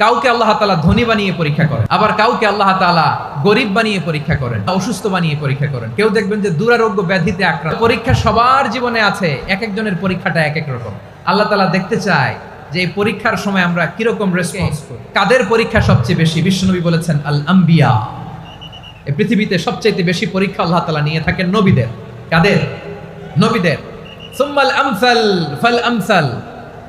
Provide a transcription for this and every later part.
কাউকে আল্লাহ তাআলা ধনী বানিয়ে পরীক্ষা করেন। আবার কাউকে আল্লাহ তাআলা গরিব বানিয়ে পরীক্ষা করেন অসুস্থ বানিয়ে পরীক্ষা করেন। কেউ দেখবেন যে দুরারোগ্য ব্যাধিতে আক্রান্ত। পরীক্ষা সবার জীবনে আছে এক একজনের পরীক্ষাটা এক এক রকম। আল্লাহ তাআলা দেখতে চায় যে এই পরীক্ষার সময় আমরা কীরকম রেসপন্স করি। কাদের পরীক্ষা সবচেয়ে বেশি? বিশ্বনবী বলেছেন আল আম্বিয়া এই পৃথিবীতে সবচেয়ে বেশি পরীক্ষা আল্লাহ তালা নিয়ে থাকেন নবীদের। কাদের? নবীদের। সুম্মাল আমসাল ফাল আমসাল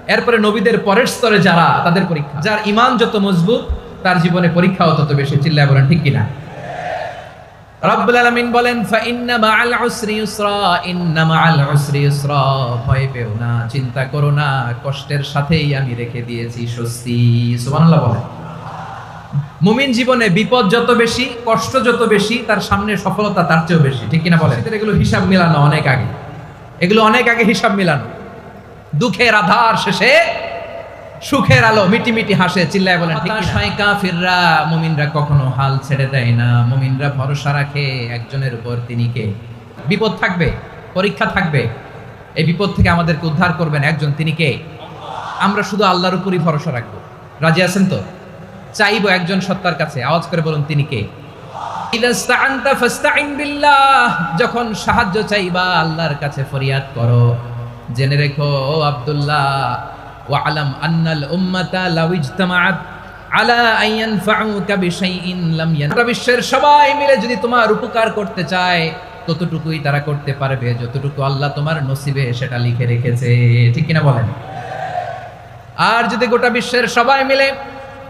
এরপরে নবীদের পরের স্তরে যারা তাদের পরীক্ষা। যার ইমান যত মজবুত তার জীবনে পরীক্ষাও তত বেশি। চিল্লায় বলেন ঠিক কিনা? রব্বুল আলামিন বলেন ফা ইন্না মাআল উসরি ইউসরা ইন্না মাআল উসরি ইউসরা। ভয় পেও না চিন্তা করো না কষ্টের সাথেই আমি রেখে দিয়েছি স্বস্তি। সুবহানাল্লাহ বলেন। মুমিন জীবনে বিপদ যত বেশি কষ্ট যত বেশি তার সামনে সফলতা তার চেয়েও বেশি। ঠিক কিনা বলেন? এগুলো হিসাব মিলানো অনেক আগে। এগুলো অনেক আগে হিসাব মিলানো। দুঃখের আধার শেষে সুখের আলো মিটি মিটি হাসে, চিল্লায় বলেন কাফিররা, মুমিনরা কখনো হাল ছেড়ে দেয় না। মুমিনরা ভরসা রাখে একজনের উপর তিনি কে? বিপদ থাকবে, পরীক্ষা থাকবে। এই বিপদ থেকে আমাদেরকে উদ্ধার করবেন একজন, তিনি কে? আমরা শুধু আল্লাহর উপরই ভরসা রাখব। রাজি আছেন তো? চাইব একজন সত্তার কাছে, আওয়াজ করে বলুন, তিনি কে? যখন সাহায্য চাইবা, আল্লাহর কাছে ফরিয়াদ করো। জেনে রেখো, ও আব্দুল্লাহ ওয়া আলাম আন্নাল উম্মাতা লাউ ইজতামাআত আলা আন ইয়ানফাউকা বিশাইইন লাম ইয়ান। বিশ্বের সবাই মিলে যদি তোমার উপকার করতে চায়, ততটুকুই তারা করতে পারবে, যতটুকু আল্লাহ তোমার নসিবে সেটা লিখে রেখেছে। ঠিক কিনা বলেন? আর যদি গোটা বিশ্বের সবাই মিলে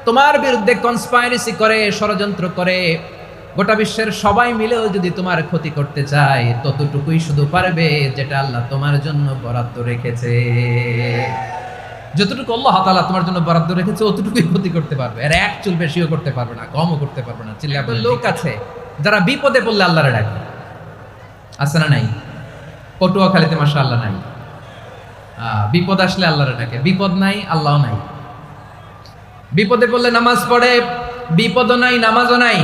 তোমার বিরুদ্ধে কনস্পাইরেসি করে, ষড়যন্ত্র করে গোটা বিশ্বের সবাই মিলেও যদি তোমার ক্ষতি করতে চায় ততটুকুই শুধু পারবে যেটা আল্লাহ তোমার জন্য বরাদ্দ রেখেছে। যতটুকু আল্লাহ তাআলা তোমার জন্য বরাদ্দ রেখেছে অতটুকুই ক্ষতি করতে পারবে। আর এক চুল বেশিও করতে পারবে না কমও করতে পারবে না। চিল্লা লোক আছে। যারা বিপদে পড়লে আল্লাহরে ডাকে। আছে না নাই? পটুয়াখালীতে মাসা আল্লাহ নাই। আহ, বিপদ আসলে আল্লাহরে ডাকে। বিপদ নাই আল্লাহ নাই। বিপদে পড়লে নামাজ পড়ে বিপদও নাই নামাজও নাই।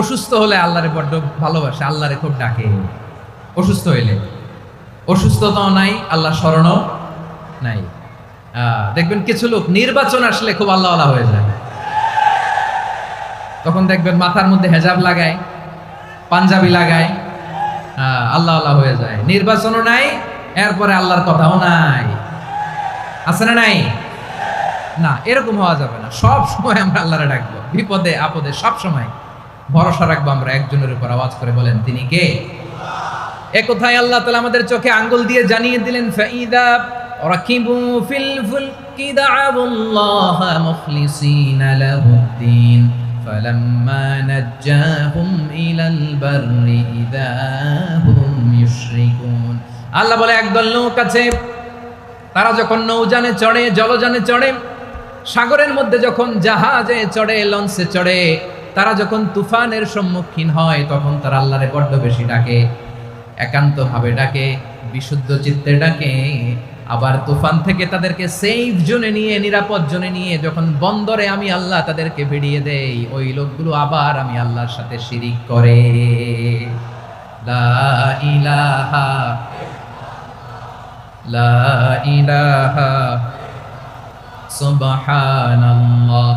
অসুস্থ হলে আল্লাহরে বড্ড ভালোবাসে আল্লাহরে খুব ডাকে। অসুস্থ হইলে। অসুস্থতাও নাই আল্লাহ স্মরণও নাই। দেখবেন কিছু লোক নির্বাচন আসলে খুব আল্লাহ আল্লাহ হয়ে যায়। তখন দেখবেন মাথার মধ্যে হেজাব লাগায় পাঞ্জাবি লাগায় আল্লাহ আল্লাহ হয়ে যায়। নির্বাচনও নাই এরপরে আল্লাহর কথাও নাই। আছে না নাই? না এরকম হওয়া যাবে না। সব সময় আমরা আল্লাহরে ডাকবো। বিপদে আপদে সব সময়। ভরসা রাখবো আমরা একজনের উপর আওয়াজ করে বলেন তিনি কে এ কোথায় আল্লাহ তাআলা আমাদের চোখে আঙ্গুল দিয়ে জানিয়ে দিলেন ফাইদা রাকিবু ফিল ফুলকি দাআবুল্লাহ মুখলিসিনা লাহুদ্দিন فلما نجاهم إلى البر إذا هم يشركون আল্লাহ বলে একদল নৌক আছে তারা যখন নৌজানে চড়ে জলযানে চড়ে সাগরের মধ্যে যখন জাহাজে চড়ে লঞ্চে চড়ে তারা যখন তুফানের সম্মুখীন হয়, তখন তারা আল্লাহরে বড্ড বেশি ডাকে, একান্তভাবে ডাকে, বিশুদ্ধ চিত্তে ডাকে। আবার তুফান থেকে তাদেরকে সেফ জোনে নিয়ে, নিরাপদ জোনে নিয়ে যখন বন্দরে আমি আল্লাহ তাদেরকে ভিড়িয়ে দেই, ওই লোকগুলো আবার আমি আল্লাহর সাথে শিরিক করে। লা ইলাহা লা ইলাহা, সুবহানাল্লাহ।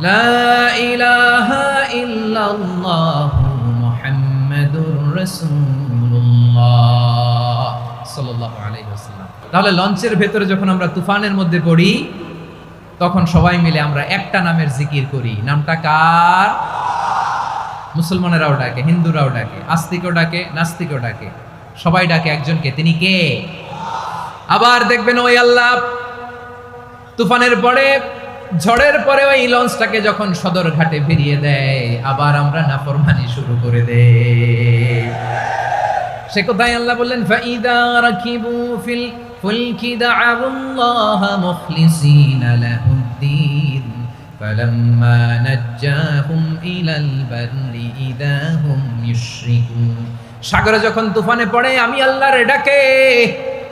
لا إله إلا الله محمد رسول الله صلى الله عليه وسلم তাহলে লঞ্চের ভেতরে যখন আমরা তুফানের মধ্যে পড়ি তখন সবাই মিলে আমরা একটা নামের জিকির করি নামটা কার মুসলমানেরাও ডাকে হিন্দুরাও ডাকে আস্তিকও ডাকে নাস্তিকও ডাকে সবাই ডাকে একজনকে তিনি কে আবার দেখবেন ওই আল্লাহ তুফানের পরে ঝড়ের পরে ওই লঞ্চটাকে যখন সদর ঘাটে ফিরিয়ে দেয় আবার আমরা নাফরমানি শুরু করে দেই সে কোথায় আল্লাহ বললেন ফাইদা রাকিবু ফিল ফুলকি দাআউল্লাহ মুখলিসিনা লাহুদ্দিন فلما نجاهم إلى البر إذا هم يشركون সাগরে যখন তুফানে পড়ে আমি আল্লাহর ডাকে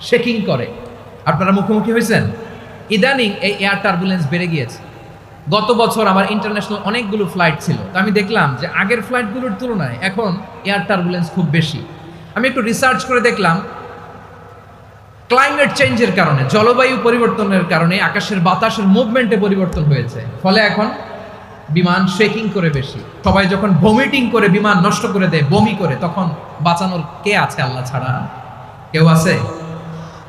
শেকিং করে। আপনারা মুখোমুখি হয়েছেন? ইদানিং এই এয়ার টার্বুলেন্স বেড়ে গিয়েছে। গত বছর আমার ইন্টারন্যাশনাল অনেকগুলো ফ্লাইট ছিল। তো আমি দেখলাম যে আগের ফ্লাইটগুলোর তুলনায় এখন এয়ার টার্বুলেন্স খুব বেশি। আমি একটু রিসার্চ করে দেখলাম ক্লাইমেট চেঞ্জের কারণে, জলবায়ু পরিবর্তনের কারণে আকাশের বাতাসের মুভমেন্টে পরিবর্তন হয়েছে। ফলে এখন বিমান শেকিং করে বেশি। সবাই যখন ভমিটিং করে বিমান নষ্ট করে দেয়, বমি করে, তখন বাঁচানোর কে আছে আল্লাহ ছাড়া? কেউ আছে?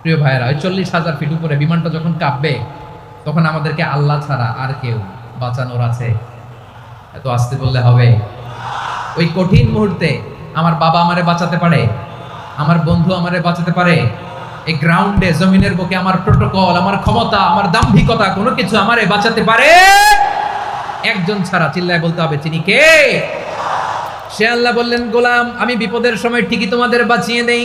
প্রিয় ভাইয়েরা, ওই চল্লিশ হাজার ফিট উপরে বিমানটা যখন কাঁপবে, তখন আমাদেরকে আল্লাহ ছাড়া আর কেউ বাঁচানোর আছে। এত আসতে বললে হবে। ওই কঠিন মুহূর্তে আমার বাবা আমারে বাঁচাতে পারে, আমার বন্ধু আমারে বাঁচাতে পারে, এই গ্রাউন্ডে জমিনের বুকে আমার প্রোটোকল আমার ক্ষমতা, আমার দাম্ভিকতা, কোনো কিছু আমারে বাঁচাতে পারে? একজন ছাড়া চিল্লায় বলতে হবে তিনি কে? সে আল্লাহ বললেন, গোলাম, আমি বিপদের সময় ঠিকই তোমাদের বাঁচিয়ে দেই।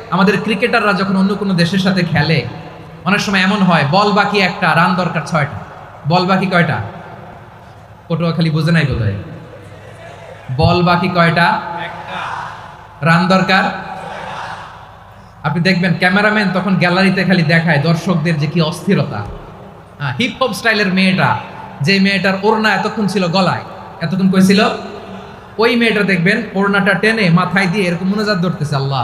আমাদের ক্রিকেটাররা যখন অন্য কোনো দেশের সাথে খেলে, অনেক সময় এমন হয়, বল বাকি একটা, রান দরকার ছয়টা। বল বাকি কয়টা? পটুয়াখালী বুঝে নাই বোধ বল বাকি কয়টা? রান দরকার? আপনি দেখবেন, ক্যামেরাম্যান তখন গ্যালারিতে খালি দেখায় দর্শকদের যে কি অস্থিরতা। হিপ হপ স্টাইলের মেয়েটা যে মেয়েটার ওড়না এতক্ষণ ছিল গলায়, এতক্ষণ কইছিল ওই মেয়েটা দেখবেন, ওড়নাটা টেনে মাথায় দিয়ে এরকম মনোজাত ধরতেছে, আল্লাহ।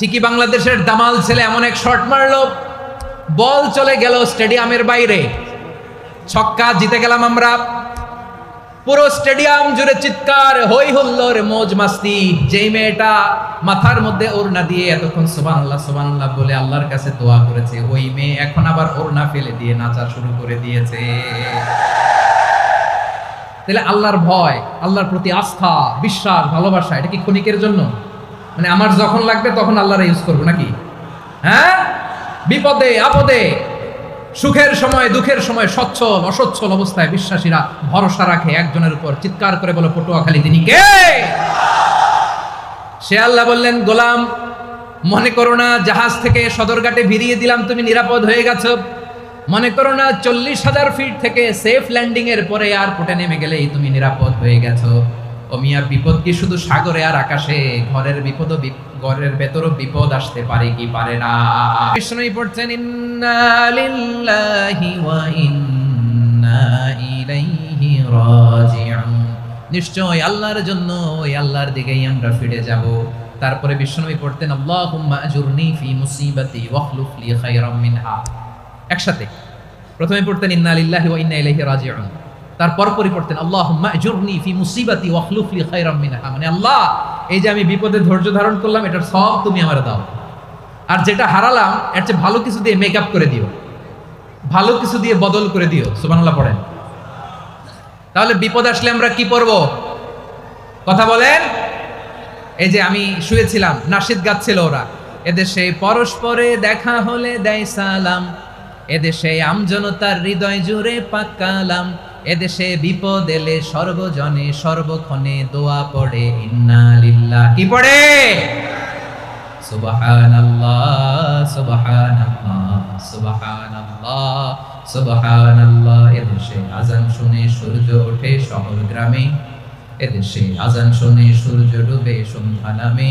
ঠিকই বাংলাদেশের দামাল ছেলে এমন এক শট মারলো। বল চলে গেল স্টেডিয়ামের বাইরে। ছক্কা জিতে গেলাম আমরা। পুরো স্টেডিয়াম জুড়ে চিৎকার হই হুল্লোর মোজ মাস্তি। যেই মেয়েটা মাথার মধ্যে ওড়না দিয়ে এতক্ষণ সুবহানাল্লাহ সুবহানাল্লাহ বলে আল্লাহর কাছে দোয়া করেছে, ওই মেয়ে এখন আবার ওড়না ফেলে দিয়ে নাচা শুরু করে দিয়েছে। তাহলে আল্লাহর ভয়, আল্লাহর প্রতি আস্থা, বিশ্বাস, ভালোবাসা, এটা কি ক্ষণিকের জন্য? মানে আমার যখন লাগবে তখন আল্লাহরা ইউজ করব নাকি? হ্যাঁ? বিপদে, আপদে, সুখের সময়, দুঃখের সময়, সচ্ছল, অসচ্ছল অবস্থায় বিশ্বাসীরা ভরসা রাখে একজনের উপর। চিৎকার করে বলে, পটুয়াখালী, তিনি কে? সে আল্লাহ বললেন, গোলাম, মনে করো না, জাহাজ থেকে সদরঘাটে ভিড়িয়ে দিলাম, তুমি নিরাপদ হয়ে গেছো। মনে করো না, চল্লিশ হাজার ফিট থেকে সেফ ল্যান্ডিং এর পরে এয়ারপোর্টে নেমে গেলেই তুমি নিরাপদ হয়ে গেছো। ও মিয়া বিপদ কি শুধু সাগরে আর আকাশে? ঘরের বিপদও বিপ- ঘরের ভেতরও বিপদ আসতে পারে কি পারে না? বিষ্ণুই পড়ছেন নিশ্চয় আল্লাহর জন্য ওই আল্লাহর দিকেই আমরা ফিরে যাব। তারপরে বিষ্ণুবী পড়তেন, আল্লাহুম্মা আজুরনি ফি মুসিবাতি ওয়াখলুফ খায়রাম মিনহা। একসাথে প্রথমে পড়তেন, ইন্না লিল্লাহি ওয়া ইন্না ইলাইহি রাজিউন। তারপর পরই পড়তেন আল্লাহুম্মা ফি মুসিবাতি ওয়াখলুফ লি খায়রাম মিনহা। মানে আল্লাহ, এই যে আমি বিপদে ধৈর্য ধারণ করলাম, এটার সব তুমি আমার দাও। আর যেটা হারালাম, এর চেয়ে ভালো কিছু দিয়ে মেকআপ করে দিও। ভালো কিছু দিয়ে বদল করে দিও। সুবহানাল্লাহ পড়েন। তাহলে বিপদ আসলে আমরা কি পড়ব? কথা বলেন? এই যে আমি শুয়েছিলাম, নাসিদ গাচ্ছিল ওরা। এদেশে পরস্পরে দেখা হলে দেয় সালাম। এদেশে আমজনতার হৃদয় জুড়ে পাকালাম এদেশে বিপদ এলে সর্বজনে সর্বক্ষণে দোয়া পড়ে ইন্না লিল্লাহ কি পড়ে? সুবহানাল্লাহ এদেশে আজান শুনে এদেশে আজান শুনে সূর্য ডুবে সন্ধ্যা নামে।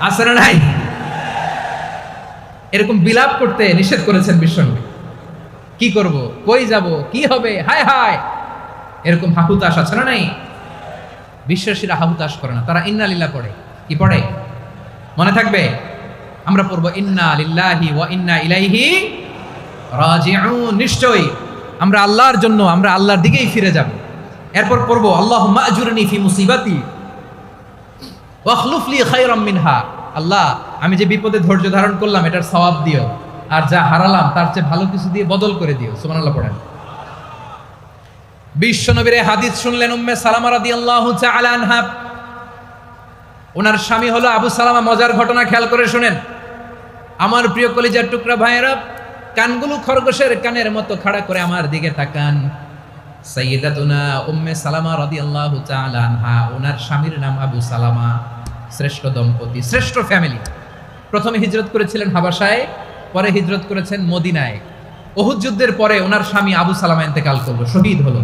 আছে না নাই। এরকম বিলাপ করতে নিষেধ করেছেন বিশ্বনবী। কি করব? কই যাব? কি হবে? হায় হায়! এরকম হাহুতাশ আছে না নাই? বিশ্বাসীরা হাহুতাশ করে না। তারা ইন্নালিল্লাহ পড়ে। কি পড়ে? মনে থাকবে? আমরা পড়ব, ইন্না লিল্লাহি ওয়া ইন্না ইলাইহি রাজিউন। নিশ্চয়ই আমরা আল্লাহর জন্য, আমরা আল্লাহর দিকেই ফিরে যাব। এরপর পড়ব, আল্লাহুম্মা আজুরনি ফি মুসিবাতি ওয়াখলুফ লি খায়রাম মিনহা। আল্লাহ, আমি যে বিপদে ধৈর্য ধারণ করলাম, এটার সওয়াব দিও। আর যা হারালাম, তার চেয়ে ভালো কিছু দিয়ে বদল করে দিও। সুবহানাল্লাহ পড়েন। বিশ্বনবীর এই হাদিস শুনলেন উম্মে সালামা রাদিয়াল্লাহু তাআলা আনহা। ওনার স্বামী হলো আবু সালামা, মজার ঘটনা খেয়াল করে শুনেন। আমার প্রিয় কলিজার টুকরা ভাইয়েরা, কানগুলো খরগোশের কানের মতো খাড়া করে আমার দিকে তাকান। সাইয়্যিদাতুনা উম্মে সালামা রাদিয়াল্লাহু তাআলা আনহা, ওনার স্বামীর নাম আবু সালামা। শ্রেষ্ঠ দম্পতি, শ্রেষ্ঠ ফ্যামিলি প্রথমে হিজরত করেছিলেন হাবাসায় পরে হিজরত করেছেন মদিনায়। ওহুদ যুদ্ধের পরে ওনার স্বামী আবু সালামা ইন্তেকাল করল, শহীদ হলো।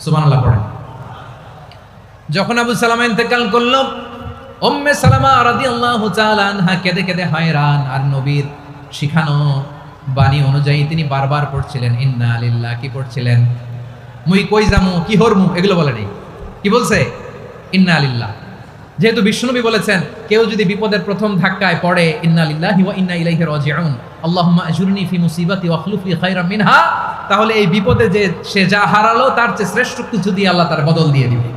সুবহানাল্লাহ পড়েন। যখন আবু সালামা ইন্তেকাল করল, উম্মে সালামা রাদিয়াল্লাহু তাআলা আনহা কেঁদে কেঁদে হয়রান, আর নবীর শিখানো বাণী অনুযায়ী তিনি বারবার পড়ছিলেন, ইন্না লিল্লাহ কি পড়ছিলেন? মুই কই জামু কি হরমু? এগুলো বলে নেই। কি বলছে? ইন্না লিল্লাহ যেহেতু বিষ্ণুনবী বলেছেন, কেউ যদি বিপদের প্রথম ধাক্কায় পড়ে, ইন্না লিল্লাহি ওয়া ইন্না ইলাইহি রাজিউন আল্লাহুম্মা আজুরনি ফি মুসিবাতি ওয়া খলুফলি খায়রাম মিনহা তাহলে এই বিপদে যে সে যা হারালো, তার চেয়ে শ্রেষ্ঠ কিছু দিয়ে আল্লাহ তার বদল দিয়ে দিবে।